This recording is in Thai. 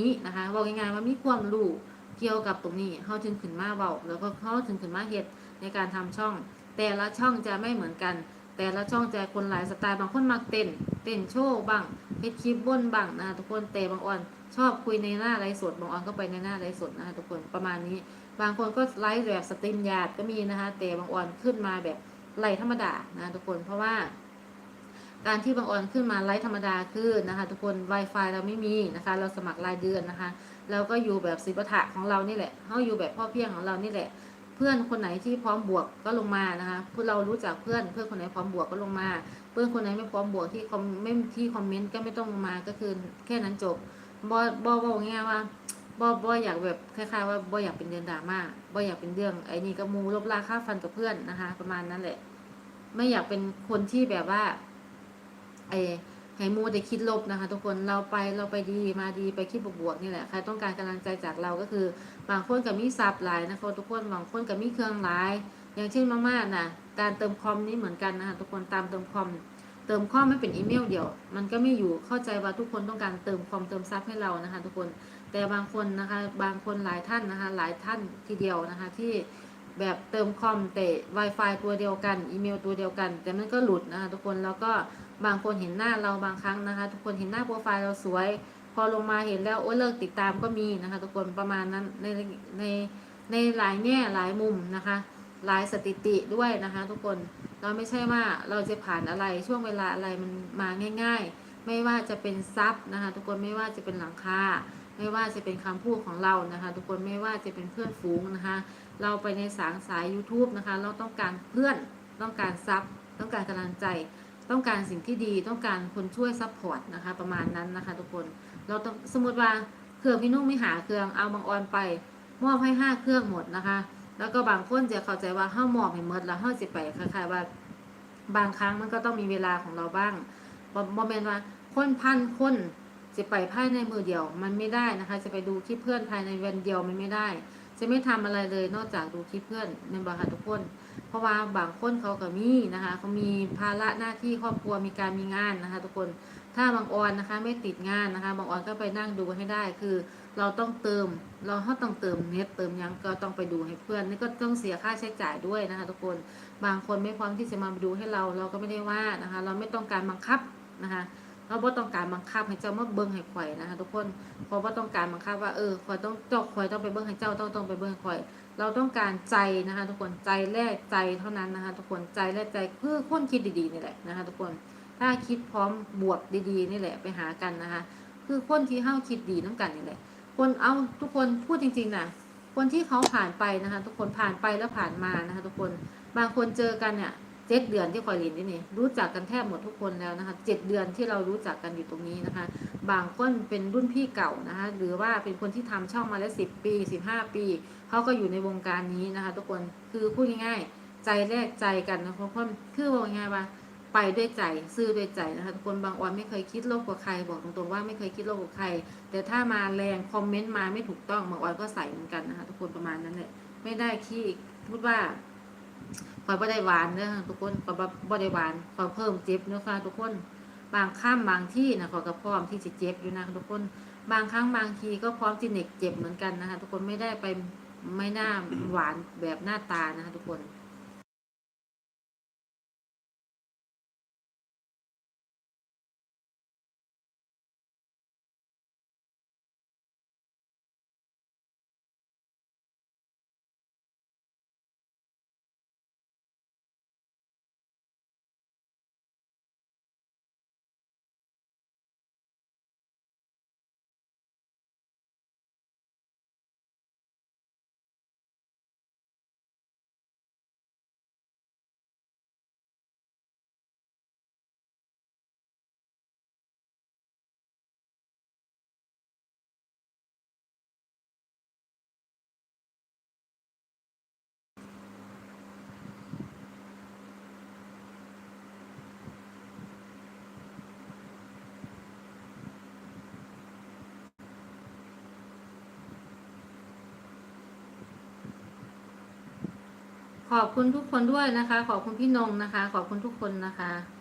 นี้นะคะบอกง่ายๆว่ามีความรู้เกี่ยวกับตรงนี้เขาถึงขึ้นมาเบาแล้วก็เขาถึงขึ้นมาเฮ็ดในการทำช่อง แต่ละช่องจะไม่เหมือนกัน แต่ละช่องจะคนหลายสไตล์บางคนมักเต้นเต้นโชว์บ้างเฮ็ดคลิปบนบ้างนะทุกคนแต่บางอ่อนชอบคุยในหน้าไลฟ์สดบางอ่อนก็ไปในหน้าไลฟ์สดนะคะทุกคนประมาณนี้ บางคนก็ไลฟ์แบบสตรีมยาดก็มีนะคะแต่บางอ่อนขึ้นมาแบบไลฟ์ธรรมดานะทุกคนเพราะว่า การที่บางออนขึ้นมาไลฟ์ธรรมดาคือนนะคะ ทุกคน Wi-Fi เราไม่มีนะคะ เราสมัครรายเดือนนะคะ เราก็อยู่แบบสิบถะของเรานี่แหละเขาอยู่แบบพ่อเพียงของเรานี่แหละ เพื่อนคนไหนที่พร้อมบวกก็ลงมานะคะพวกเรารู้จักเพื่อนเพื่อนคนไหนพร้อมบวกก็ลงมา เพื่อนคนไหนไม่พร้อมบวกที่คอมไม่ที่คอมเมนต์ก็ไม่ต้องลงมาก็คือแค่นั้นจบบอบอบอกง่ายว่าบอบออยากแบบคล้ายๆว่าบออยากเป็นเดือนดราม่าบออยากเป็นเรื่องไอ้นี่ก็มูลบลาค่าฟันกับเพื่อนนะคะ ประมาณนั้นแหละ ไม่อยากเป็นคนที่แบบว่า ไอ้ให้มูแต่คิดลบนะคะ ทุกคนเราไปเราไปดีมาดีไปคิดบวกๆนี่แหละใครต้องการกำลังใจจากเราก็คือบางคนกับมีซับหลายนะคะทุกคนบางคนกับมีเครื่องหลาย อย่างเช่นมาม่าน่ะการเติมคอมนี่เหมือนกันนะคะทุกคนตามเติมคอมเติมคอไม่เป็นอีเมลเดียว มันก็ไม่อยู่เข้าใจว่าทุกคนต้องการเติมคอมเติมซับให้เรานะคะ ทุกคนแต่บางคนนะคะบางคนหลายท่านนะคะหลายท่านทีเดียวนะคะที่ แบบเติมคอมแต่ Wi-Fi ตัวเดียวกัน อีเมลตัวเดียวกัน แต่มันก็หลุดนะคะทุกคนแล้วก็บางคนเห็นหน้าเราบางครั้งนะคะ ทุกคนเห็นหน้าโปรไฟล์เราสวย พอลงมาเห็นแล้วโอ้เลิกติดตามก็มีนะคะ ทุกคนประมาณนั้นในในในหลายแง่หลายมุมนะคะ หลายสถิติด้วยนะคะ ทุกคนเราไม่ใช่ว่าเราจะผ่านอะไรช่วงเวลาอะไรมันมาง่าย ๆ ไม่ว่าจะเป็นซับนะคะ ทุกคนไม่ว่าจะเป็นหลังคา ไม่ว่าจะเป็นคำพูดของเรานะคะ ทุกคนไม่ว่าจะเป็นเพื่อนฝูงนะคะ เราไปในสางสาย YouTube นะคะ เราต้องการเพื่อนต้องการซับต้องการกำลังใจ ต้องการสิ่งที่ดีต้องการคนช่วยซัพพอร์ตนะคะ ประมาณนั้นนะคะ ทุกคนเราต้องสมมติว่าเครื่องพี่นุ่งไม่หาเครื่องเอาบางออนไป มอบให้ห้าเครื่องหมดนะคะ แล้วก็บางคนจะเข้าใจว่าเฮ้ามอบให้หมดแล้วเฮ้าจะไปคล้ายๆว่าบางครั้งมันก็ต้องมีเวลาของเราบ้างบ่บ่แมนว่าคนพันคน จะไปภายในมือเดียวมันไม่ได้นะคะ จะไปดูคลิปเพื่อนภายในวันเดียวมันไม่ได้ จะไม่ทำอะไรเลยนอกจากดูคลิปเพื่อนในบางค่ะทุกคน เพราะว่าบางคนเขาก็มีนะคะเขามีภาระหน้าที่ครอบครัวมีการมีงานนะคะ ทุกคนถ้าบางออนนะคะไม่ติดงานนะคะบางออนก็ไปนั่งดูให้ได้คือ เราต้องเติมเราต้องเติมเน็ตเติมยังก็ต้องไปดูให้เพื่อนนี่ก็ต้องเสียค่าใช้จ่ายด้วยนะคะ ทุกคนบางคนไม่พร้อมที่จะมาดูให้เราเราก็ไม่ได้ว่านะคะ เราไม่ต้องการบังคับนะคะ เราไม่ต้องการบังคับให้เจ้ามาเบิ้งให้ข่อยนะคะทุกคนเพราะว่าต้องการบังคับว่าเออข่อยต้องเจ้าข่อยต้องไปเบิ้งให้เจ้าต้องต้องไปเบิ้งให้ข่อย เราต้องการใจนะคะ ทุกคนใจแรกใจเท่านั้นนะคะ ทุกคนใจแรกใจเพื่อคนคิดดีๆนี่แหละนะคะ ทุกคนถ้าคิดพร้อมบวกดีๆนี่แหละไปหากันนะคะ คือคนที่เฮ้าคิดดีน้ำกันนี่แหละ คนเอาทุกคนพูดจริงๆนะคนที่เขาผ่านไปนะคะ ทุกคนผ่านไปแล้วผ่านมานะคะ ทุกคนบางคนเจอกันเนี่ย เจ็ดเดือนที่คอยลินนี่นี่รู้จักกันแทบหมดทุกคนแล้วนะคะเจ็ดเดือนที่เรารู้จักกันอยู่ตรงนี้นะคะ บางคนเป็นรุ่นพี่เก่านะคะหรือว่าเป็นคนที่ทำช่องมาแล้วสิบปีสิบห้าปีเขาก็อยู่ในวงการนี้นะคะทุกคนคือพูดง่ายๆใจแรกใจกันนะทุกคนคือว่าง่ายว่าไปด้วยใจซื้อด้วยใจนะคะทุกคนบางออนไม่เคยคิดโลภกับใครบอกตรงๆว่าไม่เคยคิดโลภกับใคร แต่ถ้ามาแรงคอมเมนต์มาไม่ถูกต้องบางออนก็ใส่เหมือนกันนะคะทุกคนประมาณนั้นแหละไม่ได้ขี้พูดว่า คอยบ่ได้หวานเนอะทุกคนคอยบ่บ่ได้หวานคอยเพิ่มเจ็บเนื้อค่ะทุกคน บางข้ามบางที่นะคอยก็พร้อมที่จะเจ็บอยู่นะทุกคน บางครั้งบางทีก็พร้อมที่เน็กเจ็บเหมือนกันนะคะ ทุกคนไม่ได้ไปไม่น่าหวานแบบหน้าตานะคะทุกคน ขอบคุณทุกคนด้วยนะคะ ขอบคุณพี่นงนะคะ ขอบคุณทุกคนนะคะ